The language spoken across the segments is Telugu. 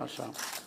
Asante.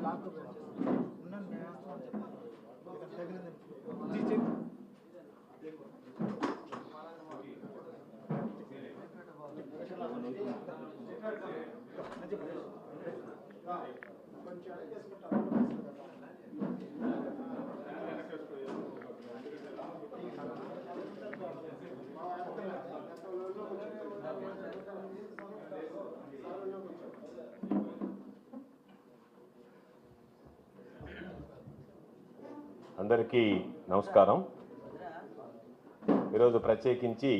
ಲ್ಯಾಪ್ಟಾಪ್ जी जी। అందరికీ నమస్కారం. ఈరోజు ప్రత్యేకించి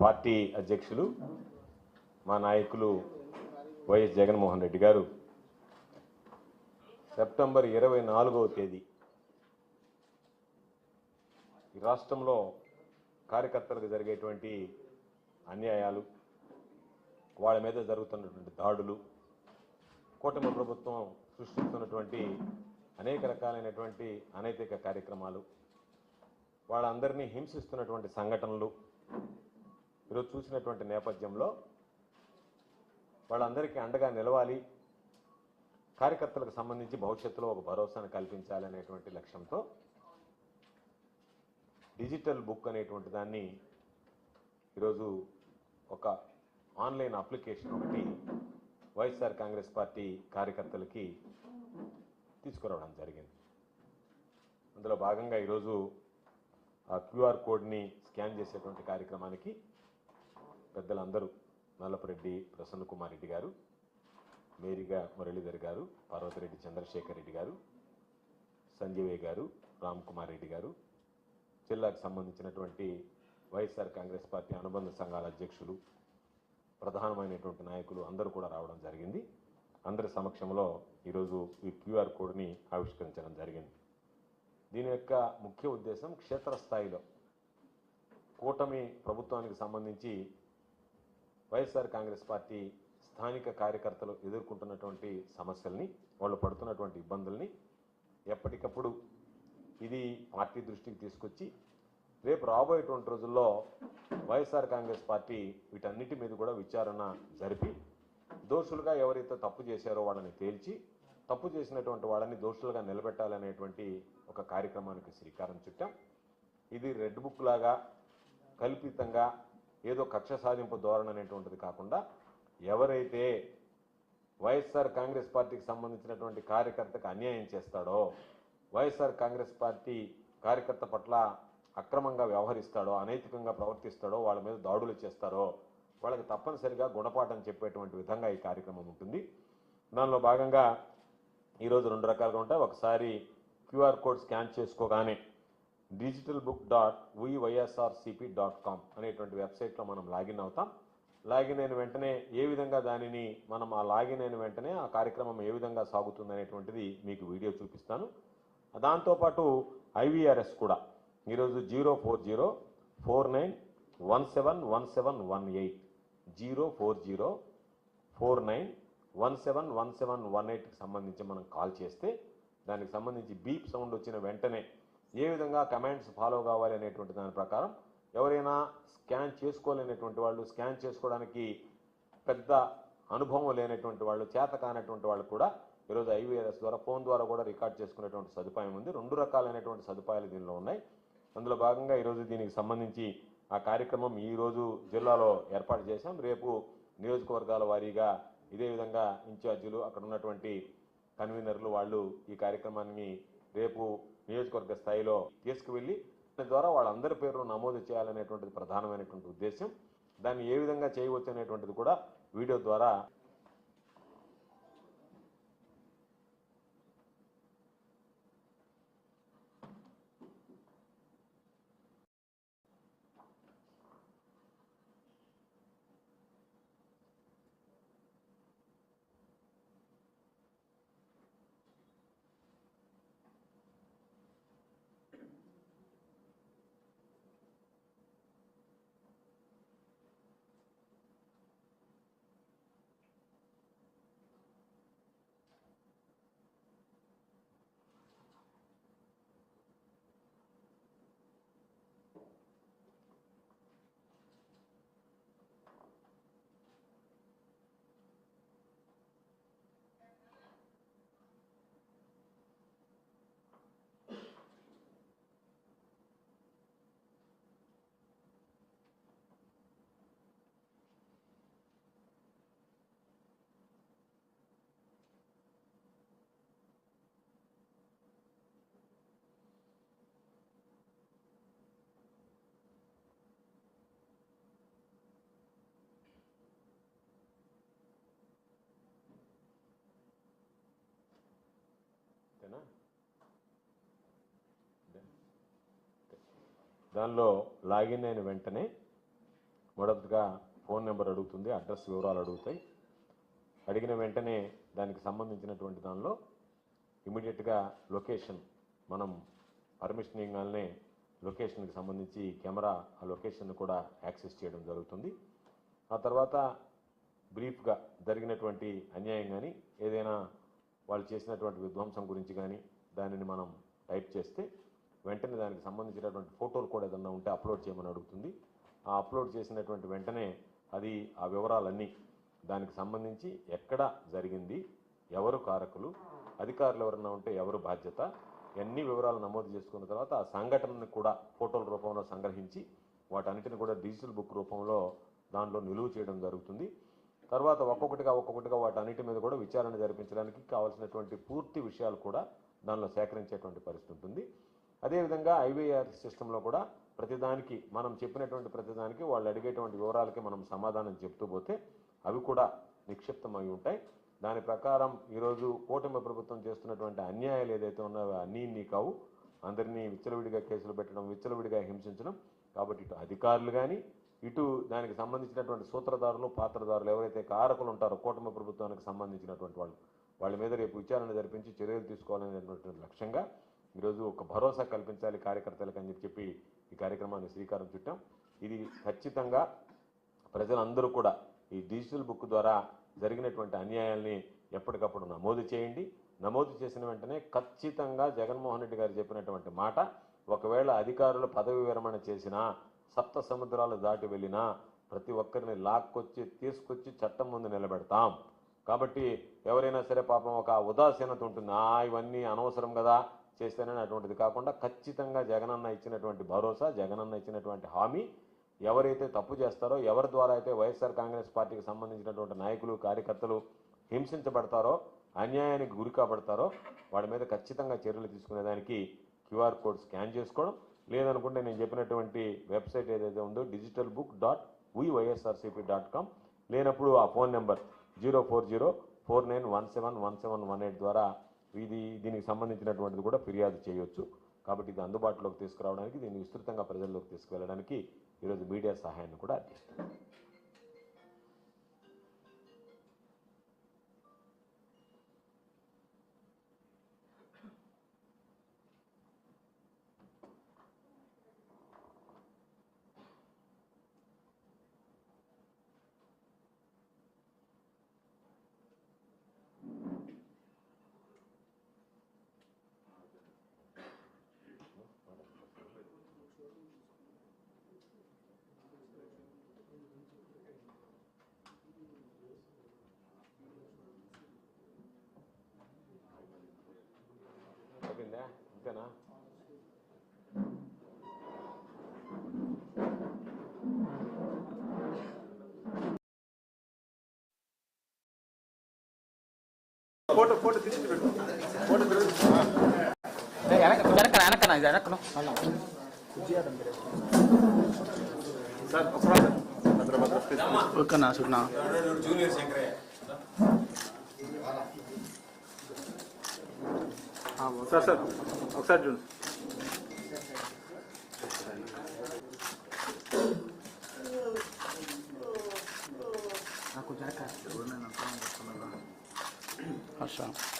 పార్టీ అధ్యక్షులు మా నాయకులు వైఎస్ జగన్మోహన్ రెడ్డి గారు. సెప్టెంబర్ ఇరవై నాలుగవ తేదీ ఈ రాష్ట్రంలో కార్యకర్తలకు జరిగేటువంటి అన్యాయాలు వాళ్ళ మీద జరుగుతున్నటువంటి దాడులు కూటమి ప్రభుత్వం సృష్టిస్తున్నటువంటి అనేక రకాలైనటువంటి అనైతిక కార్యక్రమాలు వాళ్ళందరినీ హింసిస్తున్నటువంటి సంఘటనలు ఈరోజు చూసినటువంటి నేపథ్యంలో వాళ్ళందరికీ అండగా నిలవాలి. కార్యకర్తలకు సంబంధించి భవిష్యత్తులో ఒక భరోసాను కల్పించాలనేటువంటి లక్ష్యంతో డిజిటల్ బుక్ అనేటువంటి దాన్ని ఈరోజు ఒక ఆన్లైన్ అప్లికేషన్ ఒకటి వైఎస్ఆర్ కాంగ్రెస్ పార్టీ కార్యకర్తలకి తీసుకురావడం జరిగింది. అందులో భాగంగా ఈరోజు ఆ క్యూఆర్ కోడ్ని స్కాన్ చేసేటువంటి కార్యక్రమానికి పెద్దలందరూ నల్లపురెడ్డి ప్రసన్న కుమార్ రెడ్డి గారు మేరీగా మురళీధర్ గారు పార్వతిరెడ్డి చంద్రశేఖర్ రెడ్డి గారు సంజీవయ్య గారు రామ్ కుమార్ రెడ్డి గారు జిల్లాకు సంబంధించినటువంటి వైఎస్ఆర్ కాంగ్రెస్ పార్టీ అనుబంధ సంఘాల అధ్యక్షులు ప్రధానమైనటువంటి నాయకులు అందరూ కూడా రావడం జరిగింది. అందరి సమక్షంలో ఈరోజు ఈ క్యూఆర్ కోడ్ని ఆవిష్కరించడం జరిగింది. దీని యొక్క ముఖ్య ఉద్దేశం క్షేత్రస్థాయిలో కూటమి ప్రభుత్వానికి సంబంధించి వైఎస్ఆర్ కాంగ్రెస్ పార్టీ స్థానిక కార్యకర్తలు ఎదుర్కొంటున్నటువంటి సమస్యల్ని వాళ్ళు పడుతున్నటువంటి ఇబ్బందుల్ని ఎప్పటికప్పుడు ఇది పార్టీ దృష్టికి తీసుకొచ్చి రేపు రాబోయేటువంటి రోజుల్లో వైఎస్ఆర్ కాంగ్రెస్ పార్టీ వీటన్నిటి మీద కూడా విచారణ జరిపి దోషులుగా ఎవరైతే తప్పు చేశారో వాళ్ళని తేల్చి తప్పు చేసినటువంటి వాళ్ళని దోషులుగా నిలబెట్టాలనేటువంటి ఒక కార్యక్రమానికి శ్రీకారం చుట్టాం. ఇది రెడ్ బుక్ లాగా కల్పితంగా ఏదో కక్ష సాధింపు ధోరణి అనేటువంటిది కాకుండా ఎవరైతే వైఎస్ఆర్ కాంగ్రెస్ పార్టీకి సంబంధించినటువంటి కార్యకర్తకు అన్యాయం చేస్తాడో వైఎస్ఆర్ కాంగ్రెస్ పార్టీ కార్యకర్త పట్ల అక్రమంగా వ్యవహరిస్తాడో అనైతికంగా ప్రవర్తిస్తాడో వాళ్ళ మీద దాడులు చేస్తారో వాళ్ళకి తప్పనిసరిగా గుణపాఠం చెప్పేటువంటి విధంగా ఈ కార్యక్రమం ఉంటుంది. దానిలో భాగంగా ఈరోజు రెండు రకాలుగా ఉంటాయి. ఒకసారి QR code scan చేసుకోగానే digital book dot YSRCP dot com అనేటువంటి వెబ్సైట్లో మనం లాగిన్ అవుతాం. లాగిన్ అయిన వెంటనే ఏ విధంగా దానిని మనం ఆ లాగిన్ అయిన వెంటనే ఆ కార్యక్రమం ఏ విధంగా సాగుతుంది అనేటువంటిది మీకు వీడియో చూపిస్తాను. దాంతోపాటు ఐవీఆర్ఎస్ కూడా. ఈరోజు zero four zero four nine one seven one seven one eight. Zero four zero four nine one seven one seven one ఎయిట్కి సంబంధించి మనం కాల్ చేస్తే దానికి సంబంధించి బీప్ సౌండ్ వచ్చిన వెంటనే ఏ విధంగా కమాండ్స్ ఫాలో కావాలి అనేటువంటి దాని ప్రకారం ఎవరైనా స్కాన్ చేసుకోలేనటువంటి వాళ్ళు స్కాన్ చేసుకోవడానికి పెద్ద అనుభవం లేనటువంటి వాళ్ళు చేత కానటువంటి వాళ్ళు కూడా ఈరోజు ఐవీఆర్ఎస్ ద్వారా ఫోన్ ద్వారా కూడా రికార్డ్ చేసుకునేటువంటి సదుపాయం ఉంది. రెండు రకాలైనటువంటి సదుపాయాలు దీనిలో ఉన్నాయి. అందులో భాగంగా ఈరోజు దీనికి సంబంధించి ఆ కార్యక్రమం ఈరోజు జిల్లాలో ఏర్పాటు చేశాం. రేపు నియోజకవర్గాల వారీగా ఇదే విధంగా ఇన్ఛార్జీలు అక్కడ ఉన్నటువంటి కన్వీనర్లు వాళ్ళు ఈ కార్యక్రమాన్ని రేపు నియోజకవర్గ స్థాయిలో తీసుకువెళ్ళి దాని ద్వారా వాళ్ళందరి పేర్లు నమోదు చేయాలనేటువంటిది ప్రధానమైనటువంటి ఉద్దేశం దాన్ని ఏ విధంగా చేయవచ్చు అనేటువంటిది కూడా వీడియో ద్వారా ఓకేనా దానిలో లాగిన్ అయిన వెంటనే మొదటగా ఫోన్ నెంబర్ అడుగుతుంది అడ్రస్ వివరాలు అడుగుతాయి. అడిగిన వెంటనే దానికి సంబంధించినటువంటి దానిలో ఇమీడియట్గా లొకేషన్ మనం పర్మిషన్ ఇవ్వగానే లొకేషన్కి సంబంధించి కెమెరా ఆ లొకేషన్ కూడా యాక్సెస్ చేయడం జరుగుతుంది. ఆ తర్వాత బ్రీఫ్గా జరిగినటువంటి అన్యాయం కానీ ఏదైనా వాళ్ళు చేసినటువంటి విధ్వంసం గురించి కానీ దానిని మనం టైప్ చేస్తే వెంటనే దానికి సంబంధించినటువంటి ఫోటోలు కూడా ఏదన్నా ఉంటే అప్లోడ్ చేయమని అడుగుతుంది. ఆ అప్లోడ్ చేసినటువంటి వెంటనే అది ఆ వివరాలన్నీ దానికి సంబంధించి ఎక్కడ జరిగింది ఎవరు కారకులు అధికారులు ఎవరన్నా ఉంటే ఎవరు బాధ్యత ఎన్ని వివరాలు నమోదు చేసుకున్న తర్వాత ఆ సంఘటనని కూడా ఫోటోల రూపంలో సంగ్రహించి వాటన్నిటిని కూడా డిజిటల్ బుక్ రూపంలో దానిలో నిలువ చేయడం జరుగుతుంది. తర్వాత ఒక్కొక్కటిగా ఒక్కొక్కటిగా వాటన్నిటి మీద కూడా విచారణ జరిపించడానికి కావాల్సినటువంటి పూర్తి విషయాలు కూడా దానిలో సేకరించేటువంటి పరిస్థితి ఉంటుంది. అదేవిధంగా ఐవీఆర్ సిస్టంలో కూడా ప్రతిదానికి మనం చెప్పినటువంటి ప్రతిదానికి వాళ్ళు అడిగేటువంటి వివరాలకి మనం సమాధానం చెప్తూ పోతే అవి కూడా నిక్షిప్తమై ఉంటాయి. దాని ప్రకారం ఈరోజు కూటమి ప్రభుత్వం చేస్తున్నటువంటి అన్యాయాలు ఏదైతే ఉన్నాయో అన్నీ నీ కావు. అందరినీ విచ్చలవిడిగా కేసులు పెట్టడం విచ్చలవిడిగా హింసించడం. కాబట్టి ఇటు అధికారులు కానీ ఇటు దానికి సంబంధించినటువంటి సూత్రధారులు పాత్రధారులు ఎవరైతే కారకులు ఉంటారో కూటమి ప్రభుత్వానికి సంబంధించినటువంటి వాళ్ళు వాళ్ళ మీద రేపు విచారణ జరిపించి చర్యలు తీసుకోవాలనేటువంటి లక్ష్యంగా ఈరోజు ఒక భరోసా కల్పించాలి కార్యకర్తలకు అని చెప్పి ఈ కార్యక్రమాన్ని శ్రీకారం చుట్టాం. ఇది ఖచ్చితంగా ప్రజలందరూ కూడా ఈ డిజిటల్ బుక్ ద్వారా జరిగినటువంటి అన్యాయాల్ని ఎప్పటికప్పుడు నమోదు చేయండి. నమోదు చేసిన వెంటనే ఖచ్చితంగా జగన్మోహన్ రెడ్డి గారు చెప్పినటువంటి మాట ఒకవేళ అధికారులు పదవి విరమణ చేసినా సప్త సముద్రాలు దాటి వెళ్ళినా ప్రతి ఒక్కరిని లాక్కొచ్చి తీసుకొచ్చి చట్టం ముందు నిలబెడతాం. కాబట్టి ఎవరైనా సరే పాపం ఒక ఉదాసీనత ఉంటుంది? ఇవన్నీ అనవసరం కదా. చేస్తేనే అటువంటిది. కాకుండా ఖచ్చితంగా జగనన్న ఇచ్చినటువంటి భరోసా జగనన్న ఇచ్చినటువంటి హామీ ఎవరైతే తప్పు చేస్తారో ఎవరి ద్వారా అయితే వైఎస్ఆర్ కాంగ్రెస్ పార్టీకి సంబంధించినటువంటి నాయకులు కార్యకర్తలు హింసించబడతారో అన్యాయానికి గురి కాబడతారో వాడి మీద ఖచ్చితంగా చర్యలు తీసుకునేదానికి క్యూఆర్ కోడ్ స్కాన్ చేసుకోవడం. లేదనుకుంటే నేను చెప్పినటువంటి వెబ్సైట్ ఏదైతే ఉందో digital book dot YSRCP dot com లేనప్పుడు ఆ phone number zero four zero four nine one seven one seven one eight ద్వారా ఇది దీనికి సంబంధించినటువంటిది కూడా ఫిర్యాదు చేయొచ్చు. కాబట్టి ఇది అందుబాటులోకి తీసుకురావడానికి దీన్ని విస్తృతంగా ప్రజల్లోకి తీసుకువెళ్ళడానికి ఈరోజు మీడియా సహాయాన్ని కూడా అందిస్తుంది. ఫోటో ఫోటో తీసి పెట్టు. ఫోటో వెనక వెనక ఇది వెనకను సార్ ఒకసారి భద్ర భద్ర ప్లీజ్ ఓకేనా సున్నా సార్ సార్ ఒకసారి చూడండి. Marszałek.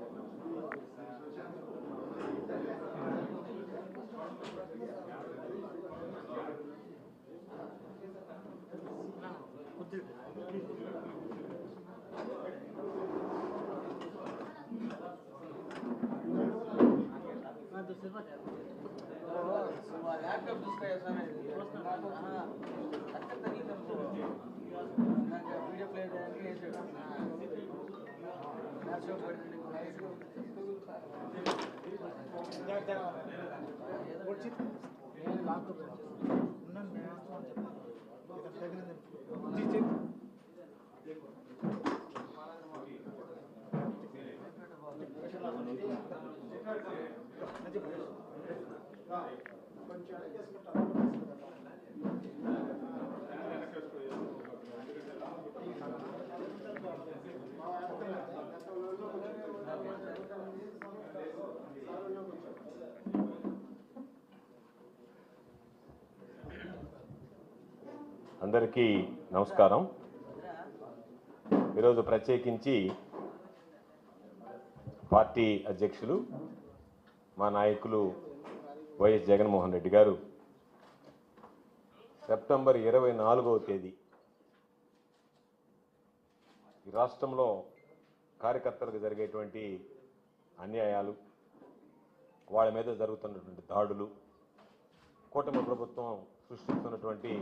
వచ్చింది నేను లాక్డౌన్ ఉన్నాను నేను వస్తామని చెప్పాను ఇక్కడ తగినది అందరికీ నమస్కారం. ఈరోజు ప్రత్యేకించి పార్టీ అధ్యక్షులు మా నాయకులు వైఎస్ జగన్మోహన్ రెడ్డి గారు. సెప్టెంబర్ ఇరవై నాలుగవ తేదీ ఈ రాష్ట్రంలో కార్యకర్తలకు జరిగేటువంటి అన్యాయాలు వాళ్ళ మీద జరుగుతున్నటువంటి దాడులు కూటమి ప్రభుత్వం సృష్టిస్తున్నటువంటి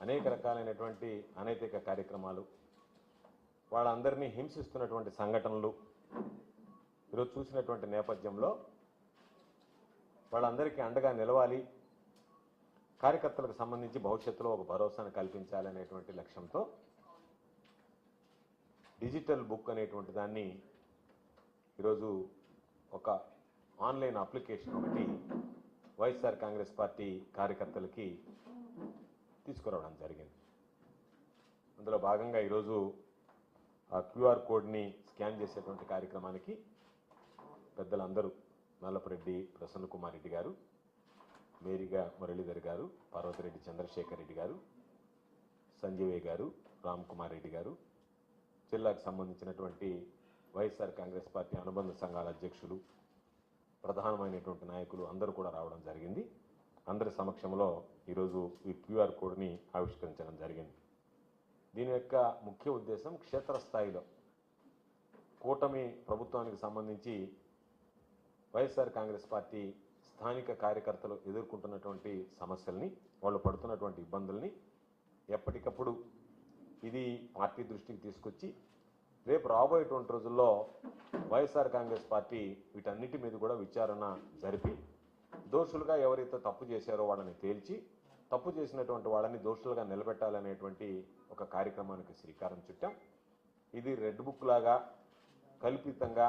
అనేక రకాలైనటువంటి అనైతిక కార్యక్రమాలు వాళ్ళందరినీ హింసిస్తున్నటువంటి సంఘటనలు ఈరోజు చూసినటువంటి నేపథ్యంలో వాళ్ళందరికీ అండగా నిలవాలి. కార్యకర్తలకు సంబంధించి భవిష్యత్తులో ఒక భరోసాను కల్పించాలనేటువంటి లక్ష్యంతో డిజిటల్ బుక్ అనేటువంటి దాన్ని ఈరోజు ఒక ఆన్లైన్ అప్లికేషన్ ఒకటి వైఎస్ఆర్ కాంగ్రెస్ పార్టీ కార్యకర్తలకి తీసుకురావడం జరిగింది. అందులో భాగంగా ఈరోజు ఆ క్యూఆర్ కోడ్ని స్కాన్ చేసేటువంటి కార్యక్రమానికి పెద్దలందరూ నల్లపురెడ్డి ప్రసన్న కుమార్ రెడ్డి గారు మేరీగా మురళీధర్ గారు పార్వతిరెడ్డి చంద్రశేఖర్ రెడ్డి గారు సంజీవయ్య గారు రామ్ కుమార్ రెడ్డి గారు జిల్లాకు సంబంధించినటువంటి వైఎస్ఆర్ కాంగ్రెస్ పార్టీ అనుబంధ సంఘాల అధ్యక్షులు ప్రధానమైనటువంటి నాయకులు అందరూ కూడా రావడం జరిగింది. అందరి సమక్షంలో ఈరోజు ఈ క్యూఆర్ కోడ్ని ఆవిష్కరించడం జరిగింది. దీని యొక్క ముఖ్య ఉద్దేశం క్షేత్రస్థాయిలో కూటమి ప్రభుత్వానికి సంబంధించి వైఎస్ఆర్ కాంగ్రెస్ పార్టీ స్థానిక కార్యకర్తలు ఎదుర్కొంటున్నటువంటి సమస్యల్ని వాళ్ళు పడుతున్నటువంటి ఇబ్బందుల్ని ఎప్పటికప్పుడు ఇది పార్టీ దృష్టికి తీసుకొచ్చి రేపు రాబోయేటువంటి రోజుల్లో వైఎస్ఆర్ కాంగ్రెస్ పార్టీ వీటన్నిటి మీద కూడా విచారణ జరిపి దోషులుగా ఎవరైతే తప్పు చేశారో వాళ్ళని తేల్చి తప్పు చేసినటువంటి వాళ్ళని దోషులుగా నిలబెట్టాలనేటువంటి ఒక కార్యక్రమానికి శ్రీకారం చుట్టాం. ఇది రెడ్ బుక్ లాగా కల్పితంగా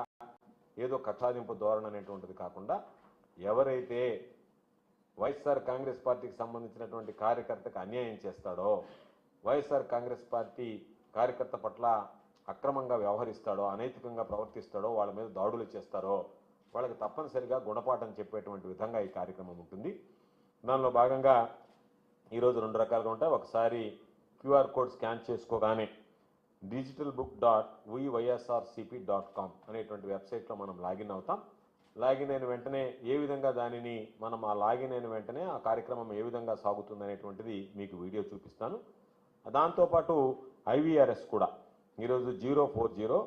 ఏదో కక్షాదింపు ధోరణి అనేటువంటిది కాకుండా ఎవరైతే వైఎస్ఆర్ కాంగ్రెస్ పార్టీకి సంబంధించినటువంటి కార్యకర్తకు అన్యాయం చేస్తాడో వైఎస్ఆర్ కాంగ్రెస్ పార్టీ కార్యకర్త పట్ల అక్రమంగా వ్యవహరిస్తాడో అనైతికంగా ప్రవర్తిస్తాడో వాళ్ళ మీద దాడులు చేస్తారో వాళ్ళకి తప్పనిసరిగా గుణపాఠం చెప్పేటువంటి విధంగా ఈ కార్యక్రమం ఉంటుంది. దానిలో భాగంగా ఈరోజు రెండు రకాలుగా ఉంటాయి. ఒకసారి QR code scan చేసుకోగానే digital book dot YSRCP dot com అనేటువంటి వెబ్సైట్లో మనం లాగిన్ అవుతాం. లాగిన్ అయిన వెంటనే ఏ విధంగా దానిని మనం ఆ లాగిన్ అయిన వెంటనే ఆ కార్యక్రమం ఏ విధంగా సాగుతుంది అనేటువంటిది మీకు వీడియో చూపిస్తాను. దాంతోపాటు ఐవీఆర్ఎస్ కూడా. ఈరోజు zero four zero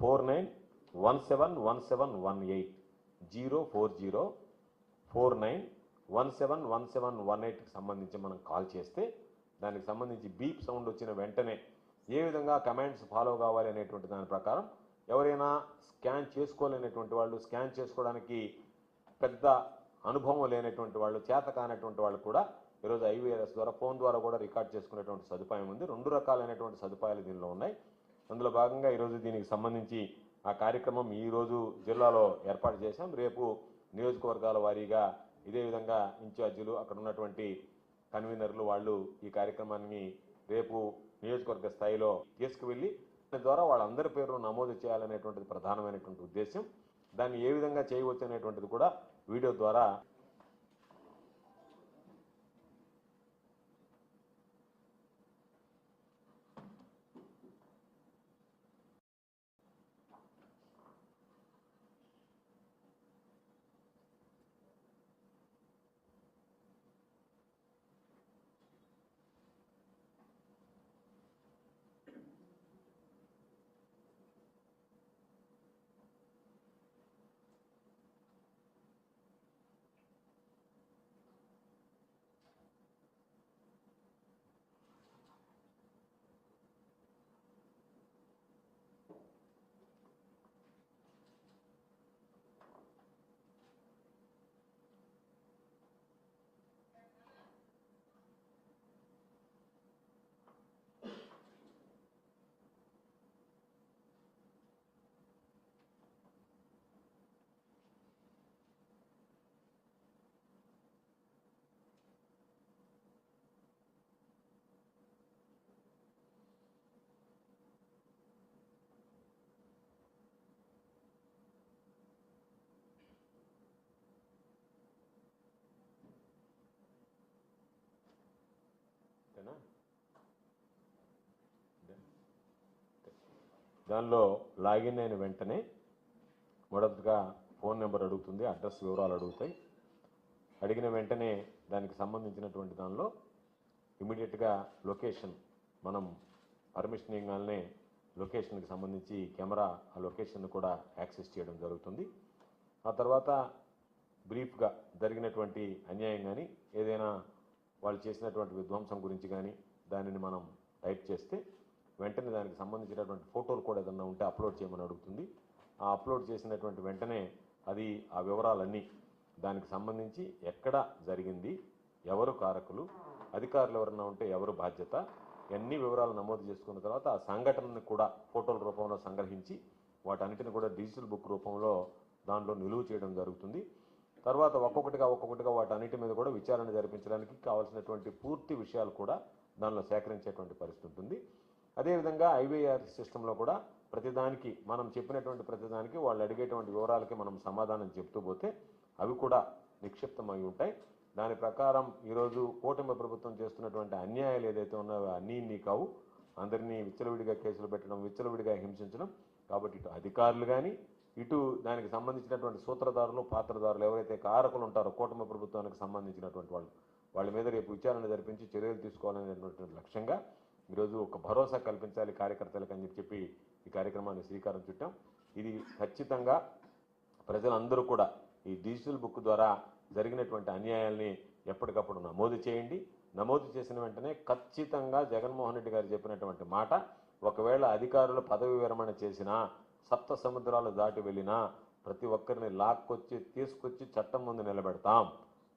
four nine one seven one seven one eight zero four zero four nine one seven one seven one ఎయిట్కి సంబంధించి మనం కాల్ చేస్తే దానికి సంబంధించి బీప్ సౌండ్ వచ్చిన వెంటనే ఏ విధంగా కమాండ్స్ ఫాలో కావాలి అనేటువంటి దాని ప్రకారం ఎవరైనా స్కాన్ చేసుకోలేనటువంటి వాళ్ళు స్కాన్ చేసుకోవడానికి పెద్ద అనుభవం లేనటువంటి వాళ్ళు చేత కానటువంటి వాళ్ళు కూడా ఈరోజు ఐవీఆర్ఎస్ ద్వారా ఫోన్ ద్వారా కూడా రికార్డ్ చేసుకునేటువంటి సదుపాయం ఉంది. రెండు రకాలైనటువంటి సదుపాయాలు దీనిలో ఉన్నాయి. అందులో భాగంగా ఈరోజు దీనికి సంబంధించి ఆ కార్యక్రమం ఈరోజు జిల్లాలో ఏర్పాటు చేశాం. రేపు నియోజకవర్గాల వారీగా ఇదే విధంగా ఇన్ఛార్జీలు అక్కడ ఉన్నటువంటి కన్వీనర్లు వాళ్ళు ఈ కార్యక్రమాన్ని రేపు నియోజకవర్గ స్థాయిలో తీసుకువెళ్ళి దాని ద్వారా వాళ్ళందరి పేర్లు నమోదు చేయాలనేటువంటిది ప్రధానమైనటువంటి ఉద్దేశం దాన్ని ఏ విధంగా చేయవచ్చు అనేటువంటిది కూడా వీడియో ద్వారా ఓకేనా దానిలో లాగిన్ అయిన వెంటనే మొదటగా ఫోన్ నెంబర్ అడుగుతుంది అడ్రస్ వివరాలు అడుగుతాయి. అడిగిన వెంటనే దానికి సంబంధించినటువంటి దానిలో ఇమీడియట్గా లొకేషన్ మనం పర్మిషన్ ఇవ్వగానే లొకేషన్కి సంబంధించి కెమెరా ఆ లొకేషన్ కూడా యాక్సెస్ చేయడం జరుగుతుంది. ఆ తర్వాత బ్రీఫ్గా జరిగినటువంటి అన్యాయం కానీ ఏదైనా వాళ్ళు చేసినటువంటి విధ్వంసం గురించి కానీ దానిని మనం టైప్ చేస్తే వెంటనే దానికి సంబంధించినటువంటి ఫోటోలు కూడా ఏదన్నా ఉంటే అప్లోడ్ చేయమని అడుగుతుంది. ఆ అప్లోడ్ చేసినటువంటి వెంటనే అది ఆ వివరాలన్నీ దానికి సంబంధించి ఎక్కడ జరిగింది ఎవరు కారకులు అధికారులు ఎవరన్నా ఉంటే ఎవరు బాధ్యత అన్ని వివరాలు నమోదు చేసుకున్న తర్వాత ఆ సంఘటనని కూడా ఫోటోల రూపంలో సంగ్రహించి వాటన్నిటిని కూడా డిజిటల్ బుక్ రూపంలో దానిలో నిలువ చేయడం జరుగుతుంది. తర్వాత ఒక్కొక్కటిగా ఒక్కొక్కటిగా వాటన్నిటి మీద కూడా విచారణ జరిపించడానికి కావాల్సినటువంటి పూర్తి విషయాలు కూడా దానిలో సేకరించేటువంటి పరిస్థితి ఉంటుంది. అదేవిధంగా ఐవీఆర్ సిస్టంలో కూడా ప్రతిదానికి మనం చెప్పినటువంటి ప్రతిదానికి వాళ్ళు అడిగేటువంటి వివరాలకి మనం సమాధానం చెప్తూ పోతే అవి కూడా నిక్షిప్తమై ఉంటాయి. దాని ప్రకారం ఈరోజు కూటమి ప్రభుత్వం చేస్తున్నటువంటి అన్యాయాలు ఏదైతే ఉన్నాయో అన్నీ నీ కావు. అందరినీ విచ్చలవిడిగా కేసులు పెట్టడం విచ్చలవిడిగా హింసించడం. కాబట్టి ఇటు అధికారులు కానీ ఇటు దానికి సంబంధించినటువంటి సూత్రధారులు పాత్రధారులు ఎవరైతే కారకులు ఉంటారో కూటమి ప్రభుత్వానికి సంబంధించినటువంటి వాళ్ళు వాళ్ళ మీద రేపు విచారణ జరిపించి చర్యలు తీసుకోవాలనేటువంటి లక్ష్యంగా ఈరోజు ఒక భరోసా కల్పించాలి కార్యకర్తలకు అని చెప్పి ఈ కార్యక్రమాన్ని శ్రీకారం చుట్టాం. ఇది ఖచ్చితంగా ప్రజలందరూ కూడా ఈ డిజిటల్ బుక్ ద్వారా జరిగినటువంటి అన్యాయాల్ని ఎప్పటికప్పుడు నమోదు చేయండి. నమోదు చేసిన వెంటనే ఖచ్చితంగా జగన్మోహన్ రెడ్డి గారు చెప్పినటువంటి మాట ఒకవేళ అధికారులు పదవి విరమణ చేసినా సప్త సముద్రాలు దాటి వెళ్ళినా ప్రతి ఒక్కరిని లాక్కొచ్చి తీసుకొచ్చి చట్టం ముందు నిలబెడతాం.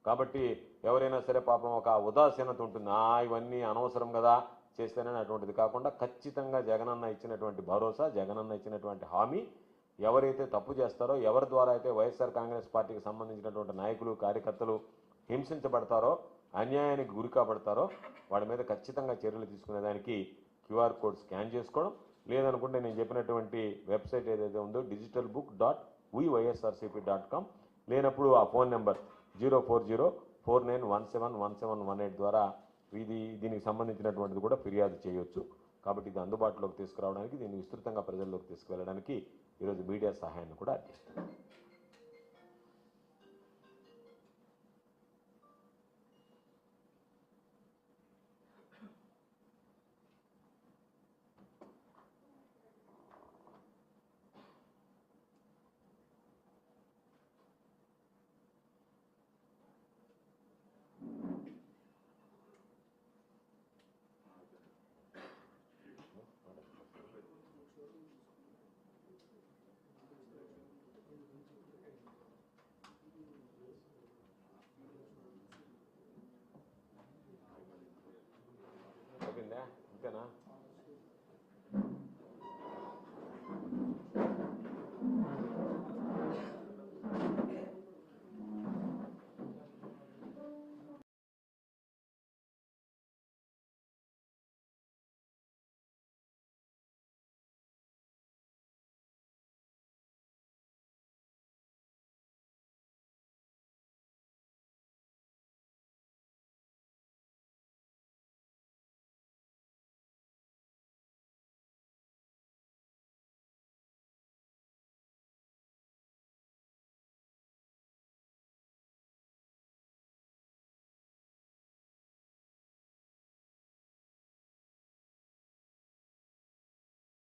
కాబట్టి ఎవరైనా సరే పాపం ఒక ఉదాసీనత ఉంటుంది? ఇవన్నీ అనవసరం కదా. చేస్తేనే అటువంటిది కాకుండా ఖచ్చితంగా జగనన్న ఇచ్చినటువంటి భరోసా జగనన్న ఇచ్చినటువంటి హామీ ఎవరైతే తప్పు చేస్తారో ఎవరి ద్వారా అయితే వైఎస్ఆర్ కాంగ్రెస్ పార్టీకి సంబంధించినటువంటి నాయకులు కార్యకర్తలు హింసించబడతారో అన్యాయానికి గురి కాబడతారో వాడి మీద ఖచ్చితంగా చర్యలు తీసుకునేదానికి క్యూఆర్ కోడ్ స్కాన్ చేసుకోవడం. లేదనుకుంటే నేను చెప్పినటువంటి వెబ్సైట్ ఏదైతే ఉందో digital book dot YSRCP dot com లేనప్పుడు ఆ phone number zero four zero four nine one seven one seven one eight ద్వారా ఇది దీనికి సంబంధించినటువంటిది కూడా ఫిర్యాదు చేయొచ్చు. కాబట్టి ఇది అందుబాటులోకి తీసుకురావడానికి దీన్ని విస్తృతంగా ప్రజల్లోకి తీసుకువెళ్ళడానికి ఈరోజు మీడియా సహాయాన్ని కూడా అందిస్తుంది.